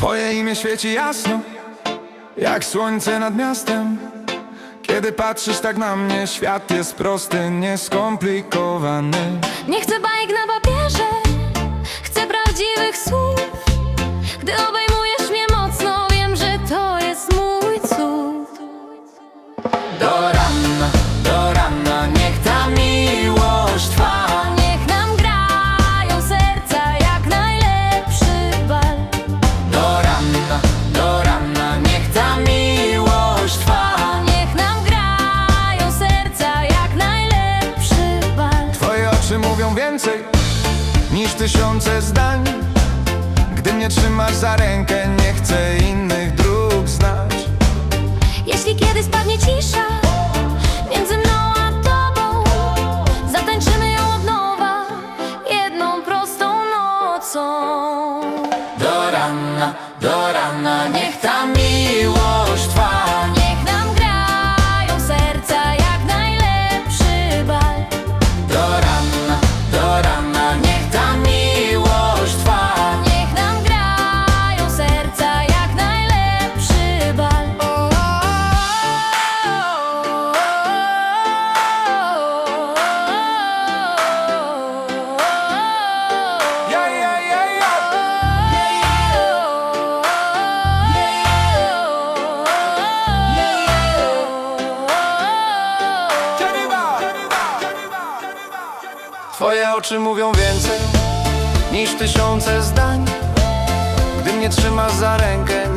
Twoje imię świeci jasno Jak słońce nad miastem Kiedy patrzysz tak na mnie Świat jest prosty, nieskomplikowany Nie chcę bajek na papierze, chcę prawdziwych słów. Gdy obejmujesz mnie mocno, wiem, że to jest mój cud. Do więcej niż tysiące zdań Gdy mnie trzymasz za rękę, nie chcę innych dróg znać Jeśli kiedyś spadnie cisza między mną a tobą, zatańczymy ją od nowa jedną prostą nocą. Do rana, do rana, niech ta Twoje oczy mówią więcej niż tysiące zdań. Gdy mnie trzymasz za rękę,